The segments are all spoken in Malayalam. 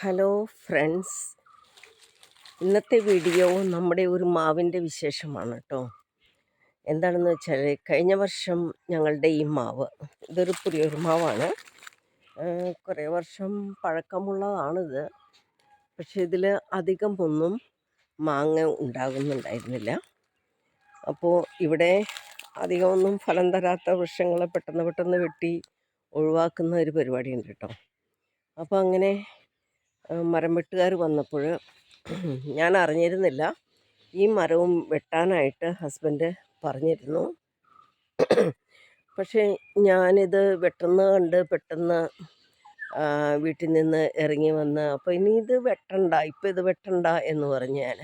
Hello friends. ഇന്നത്തെ വീഡിയോ നമ്മുടെ ഒരു മാവിന്റെ വിശേഷമാണ് കേട്ടോ. എന്താണെന്ന് വെച്ചാൽ കഴിഞ്ഞ വർഷം ഞങ്ങളുടെ ഈ മാവ് ഇതൊരു പുതിയൊരു മാവാണ്. കുറേ വർഷം പഴക്കമുള്ളതാണിത്. പക്ഷേ ഇതിൽ അധികം ഒന്നും മാങ്ങ ഉണ്ടാകുന്നുണ്ടായിരുന്നില്ല. അപ്പോൾ ഇവിടെ അധികമൊന്നും ഫലം തരാത്ത വൃക്ഷങ്ങളെ പെട്ടെന്ന് പെട്ടെന്ന് വെട്ടി ഒഴിവാക്കുന്ന ഒരു പരിപാടിയുണ്ട് കേട്ടോ. അപ്പോൾ അങ്ങനെ മരം വെട്ടുകാർ വന്നപ്പോൾ ഞാൻ അറിഞ്ഞിരുന്നില്ല. ഈ മരവും വെട്ടാനായിട്ട് ഹസ്ബൻഡ് പറഞ്ഞിരുന്നു. പക്ഷേ ഞാനിത് വെട്ടുന്ന കണ്ട് പെട്ടെന്ന് വീട്ടിൽ നിന്ന് ഇറങ്ങി വന്ന് അപ്പോൾ ഇനി ഇത് വെട്ടണ്ട ഇപ്പം ഇത് വെട്ടണ്ട എന്ന് പറഞ്ഞു ഞാൻ.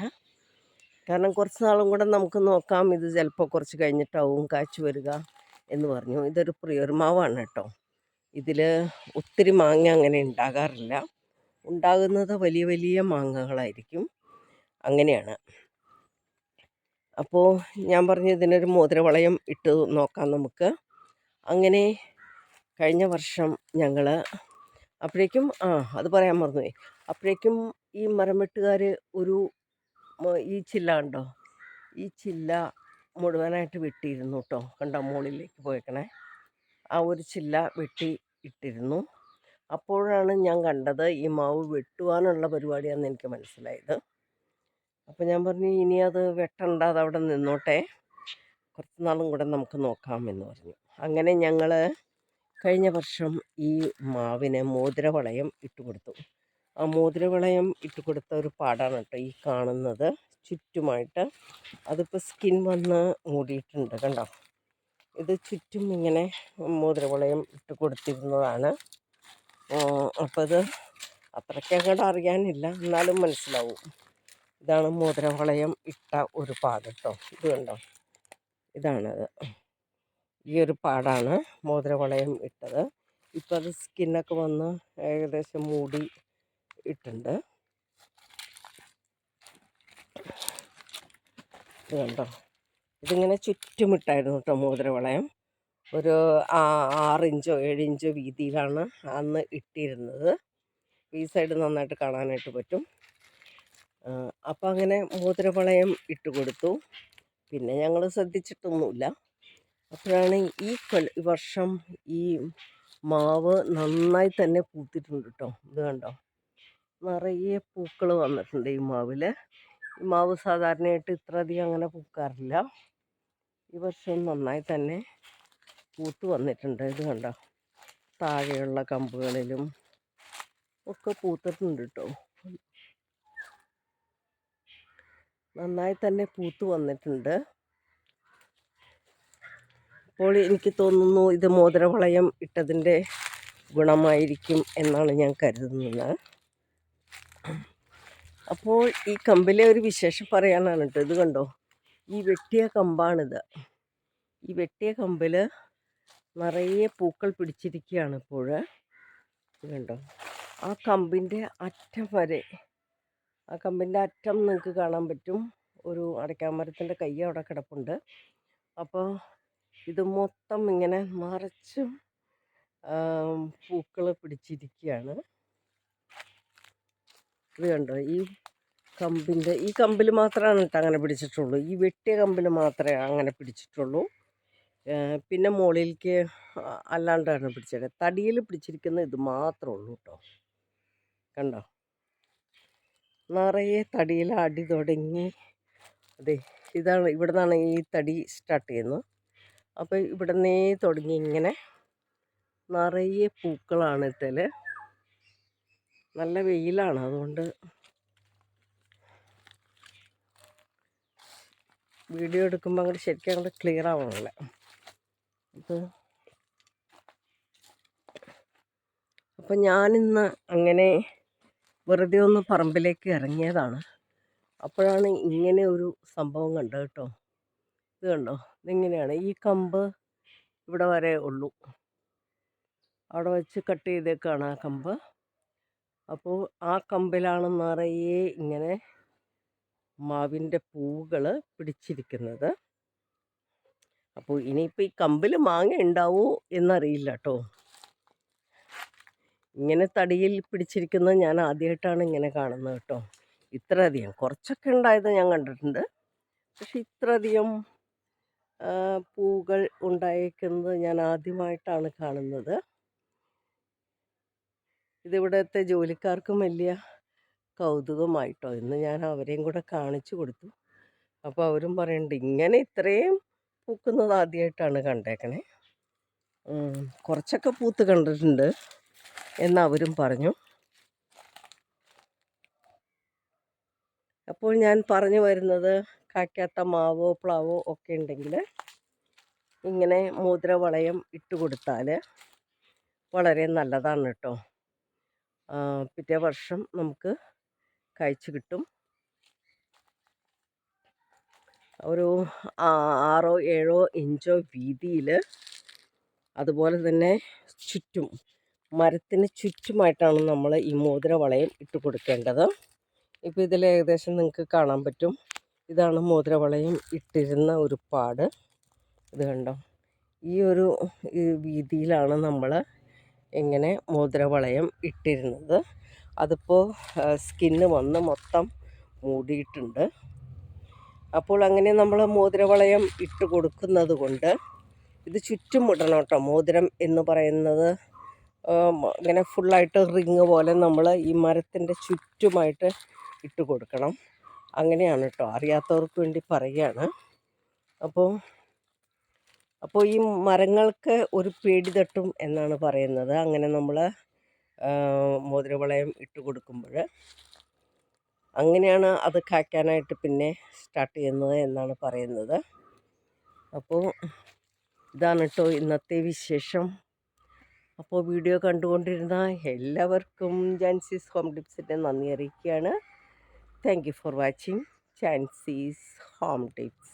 കാരണം കുറച്ച് നാളും കൂടെ നമുക്ക് നോക്കാം ഇത് ചിലപ്പോൾ കുറച്ച് കഴിഞ്ഞിട്ടാവും കാച്ചു വരിക എന്ന് പറഞ്ഞു. ഇതൊരു പ്രിയർമാവാണ് കേട്ടോ. ഇതിൽ ഒത്തിരി മാങ്ങ അങ്ങനെ ഉണ്ടാകാറില്ല. ഉണ്ടാകുന്നത് വലിയ വലിയ മാങ്ങകളായിരിക്കും. അങ്ങനെയാണ്. അപ്പോൾ ഞാൻ പറഞ്ഞു ഇതിനൊരു മോതിരവളയം ഇട്ട് നോക്കാം നമുക്ക്. അങ്ങനെ കഴിഞ്ഞ വർഷം ഞങ്ങൾ അപ്പോഴേക്കും ആ അത് പറയാൻ മറന്നുപോയി. അപ്പോഴേക്കും ഈ മരം വെട്ടുകാർ ഒരു ഈ ചില്ല ഉണ്ടോ ഈ ചില്ല മുഴുവനായിട്ട് വെട്ടിയിരുന്നു കേട്ടോ. കണ്ടോ? മുകളിലേക്ക് പോയേക്കണേ. ആ ഒരു ചില്ല വെട്ടി ഇട്ടിരുന്നു. അപ്പോഴാണ് ഞാൻ കണ്ടത് ഈ മാവ് വെട്ടുവാനുള്ള പരിപാടിയാണെന്ന് എനിക്ക് മനസ്സിലായത്. അപ്പോൾ ഞാൻ പറഞ്ഞു ഇനി അത് വെട്ടണ്ട അത് അവിടെ നിന്നോട്ടെ. കുറച്ച് നാളും കൂടെ നമുക്ക് നോക്കാം എന്ന് പറഞ്ഞു. അങ്ങനെ ഞങ്ങൾ കഴിഞ്ഞ വർഷം ഈ മാവിന് മോതിരവളയം ഇട്ടുകൊടുത്തു ആ മോതിരവളയം ഇട്ടുകൊടുത്ത ഒരു പാടാണ് കേട്ടോ ഈ കാണുന്നത്. ചുറ്റുമായിട്ട് അതിപ്പോൾ സ്കിൻ വന്ന് മൂടിയിട്ടുണ്ട് കണ്ടോ? ഇത് ചുറ്റും ഇങ്ങനെ മോതിരവളയം ഇട്ട് കൊടുത്തിരുന്നതാണ്. അപ്പോൾ ഇത് അത്രയ്ക്ക് അങ്ങോട്ട് അറിയാനില്ല. എന്നാലും മനസ്സിലാവും. ഇതാണ് മോതിരവളയം ഇട്ട ഒരു പാട് കേട്ടോ ഇത് കണ്ടോ? ഇതാണത്. ഈ ഒരു പാടാണ് മോതിരവളയം ഇട്ടത്. ഇപ്പോൾ അത് സ്കിന്നൊക്കെ വന്ന് ഏകദേശം മൂടി ഇട്ടുണ്ട്. ഇത് കണ്ടോ? ഇതിങ്ങനെ ചുറ്റുമിട്ടായിരുന്നു കേട്ടോ മോതിരവളയം. ഒരു ആറിഞ്ചോ ഏഴിഞ്ചോ വീതിയിലാണ് അന്ന് ഇട്ടിരുന്നത്. ഈ സൈഡ് നന്നായിട്ട് കാണാനായിട്ട് പറ്റും. അപ്പം അങ്ങനെ മോതിരവളയം ഇട്ട് കൊടുത്തു. പിന്നെ ഞങ്ങൾ ശ്രദ്ധിച്ചിട്ടൊന്നുമില്ല. അപ്പോഴാണ് ഈ വർഷം ഈ മാവ് നന്നായി തന്നെ പൂത്തിട്ടുണ്ട് കേട്ടോ ഇത് കണ്ടോ? നിറയെ പൂക്കൾ വന്നിട്ടുണ്ട് ഈ മാവിൽ ഈ മാവ് സാധാരണയായിട്ട് ഇത്രയധികം അങ്ങനെ പൂക്കാറില്ല. ഈ വർഷം നന്നായി തന്നെ പൂത്ത് വന്നിട്ടുണ്ട്. ഇത് കണ്ടോ? താഴെയുള്ള കമ്പുകളിലും ഒക്കെ പൂത്തിട്ടുണ്ട് കേട്ടോ നന്നായി തന്നെ പൂത്ത് വന്നിട്ടുണ്ട്. അപ്പോൾ എനിക്ക് തോന്നുന്നു ഇത് മോതിരവളയം ഇട്ടതിന്റെ ഗുണമായിരിക്കും എന്നാണ് ഞാൻ കരുതുന്നത്. അപ്പോൾ ഈ കമ്പിലെ ഒരു വിശേഷം പറയാനാണ് കേട്ടോ ഇത് കണ്ടോ? ഈ വെട്ടിയ കമ്പാണിത്. ഈ വെട്ടിയ കമ്പിൽ നിറയെ പൂക്കൾ പിടിച്ചിരിക്കുകയാണ് ഇപ്പോൾ. കണ്ടോ? ആ കമ്പിന്റെ അറ്റം വരെ ആ കമ്പിന്റെ അറ്റം നിങ്ങൾക്ക് കാണാൻ പറ്റും. ഒരു അടയ്ക്കാമരത്തിന്റെ കൈ അവിടെ കിടപ്പുണ്ട്. അപ്പോൾ ഇത് മൊത്തം ഇങ്ങനെ മറച്ചും പൂക്കൾ പിടിച്ചിരിക്കുകയാണ് ഇത് കണ്ടോ? ഈ കമ്പിന്റെ ഈ കമ്പിൽ മാത്രമാണ് കേട്ടോ അങ്ങനെ പിടിച്ചിട്ടുള്ളൂ. ഈ വെട്ടിയ കമ്പിൽ മാത്രമേ അങ്ങനെ പിടിച്ചിട്ടുള്ളൂ. പിന്നെ മുകളിലേക്ക് അല്ലാണ്ടാണ് പിടിച്ചത് തടിയിൽ പിടിച്ചിരിക്കുന്ന ഇത് മാത്രമേ ഉള്ളൂ കേട്ടോ. കണ്ടോ? നിറയെ തടിയിൽ അടി തുടങ്ങി. അതെ ഇതാണ് ഇവിടെ നിന്നാണ് ഈ തടി സ്റ്റാർട്ട് ചെയ്യുന്നത്. അപ്പോൾ ഇവിടെ നിന്നേ തുടങ്ങി ഇങ്ങനെ നിറയെ പൂക്കളാണ് ഇതിൽ നല്ല വെയിലാണ് അതുകൊണ്ട് വീഡിയോ എടുക്കുമ്പോൾ അങ്ങോട്ട് ശരിക്കും അങ്ങോട്ട് ക്ലിയർ ആവണില്ല. അപ്പം ഞാനിന്ന് അങ്ങനെ വെറുതെ ഒന്ന് പറമ്പിലേക്ക് ഇറങ്ങിയതാണ്. അപ്പോഴാണ് ഇങ്ങനെ ഒരു സംഭവം കണ്ടത് കേട്ടോ. ഇത് കണ്ടോ? ഇതിങ്ങനെയാണ്? ഈ കമ്പ് ഇവിടെ വരെ ഉള്ളൂ. അവിടെ വെച്ച് കട്ട് ചെയ്തേക്കാണ് ആ കമ്പ്. അപ്പോൾ ആ കമ്പിലാണ് നിറയെ ഇങ്ങനെ മാവിന്റെ പൂവുകൾ പിടിച്ചിരിക്കുന്നത്. അപ്പോൾ ഇനിയിപ്പോൾ ഈ കമ്പിൽ മാങ്ങ ഉണ്ടാവോ എന്നറിയില്ല കേട്ടോ ഇങ്ങനെ തടിയിൽ പിടിച്ചിരിക്കുന്നത് ഞാൻ ആദ്യമായിട്ടാണ് ഇങ്ങനെ കാണുന്നത് കേട്ടോ ഇത്രയധികം. കുറച്ചൊക്കെ ഉണ്ടായത് ഞാൻ കണ്ടിട്ടുണ്ട്. പക്ഷെ ഇത്രയധികം പൂകൾ ഉണ്ടായിരിക്കുന്നത് ഞാൻ ആദ്യമായിട്ടാണ് കാണുന്നത്. ഇതിവിടുത്തെ ജോലിക്കാർക്കും വലിയ കൗതുകമായിട്ടോ. ഇന്ന് ഞാൻ അവരെയും കൂടെ കാണിച്ചു കൊടുത്തു. അപ്പോൾ അവരും പറയുന്നുണ്ട് ഇങ്ങനെ ഇത്രയും പൂക്കുന്നത് ആദ്യമായിട്ടാണ് കണ്ടേക്കണേ. കുറച്ചൊക്കെ പൂത്ത് കണ്ടിട്ടുണ്ട് എന്ന് അവരും പറഞ്ഞു. അപ്പോൾ ഞാൻ പറഞ്ഞു വരുന്നത് കായ്ക്കാത്ത മാവോ പ്ലാവോ ഒക്കെ ഉണ്ടെങ്കിൽ ഇങ്ങനെ മോതിരവളയം ഇട്ട് കൊടുത്താൽ വളരെ നല്ലതാണ് കേട്ടോ. പിറ്റേ വർഷം നമുക്ക് കഴിച്ചു കിട്ടും. ഒരു ആറോ ഏഴോ ഇഞ്ചോ വീതിയിൽ അതുപോലെ തന്നെ ചുറ്റും മരത്തിന് ചുറ്റുമായിട്ടാണ് നമ്മൾ ഈ മോതിര വളയം ഇട്ട് കൊടുക്കേണ്ടത്. ഇപ്പോൾ ഇതിൽ ഏകദേശം നിങ്ങൾക്ക് കാണാൻ പറ്റും. ഇതാണ് മോതിര വളയം ഇട്ടിരുന്ന ഒരു പാട്. ഇത് കണ്ടോ? ഈ ഒരു വീതിയിലാണ് നമ്മൾ ഇങ്ങനെ മോതിരവളയം ഇട്ടിരുന്നത്. അതിപ്പോൾ സ്കിന്ന് വന്ന് മൊത്തം മൂടിയിട്ടുണ്ട്. അപ്പോൾ അങ്ങനെ നമ്മൾ മോതിരവളയം ഇട്ട് കൊടുക്കുന്നത് കൊണ്ട് ഇത് ചുറ്റും ഇടണം കേട്ടോ. മോതിരം എന്ന് പറയുന്നത് ഇങ്ങനെ ഫുള്ളായിട്ട് റിങ് പോലെ നമ്മൾ ഈ മരത്തിന്റെ ചുറ്റുമായിട്ട് ഇട്ട് കൊടുക്കണം. അങ്ങനെയാണ് കേട്ടോ. അറിയാത്തവർക്ക് വേണ്ടി പറയുകയാണ്. അപ്പോൾ അപ്പോൾ ഈ മരങ്ങൾക്ക് ഒരു പേടി തട്ടും എന്നാണ് പറയുന്നത്. അങ്ങനെ നമ്മൾ മോതിരവളയം ഇട്ട് കൊടുക്കുമ്പോൾ അങ്ങനെയാണ് അത് കായ്ക്കാനായിട്ട് പിന്നെ സ്റ്റാർട്ട് ചെയ്യുന്നത് എന്നാണ് പറയുന്നത്. അപ്പോൾ ഇതാണ് കേട്ടോ ഇന്നത്തെ വിശേഷം. അപ്പോൾ വീഡിയോ കണ്ടുകൊണ്ടിരുന്ന എല്ലാവർക്കും ജാൻസീസ് ഹോം ടിപ്സിന്റെ നന്ദി അറിയിക്കുകയാണ്. Thank you for watching Jancy's home tips.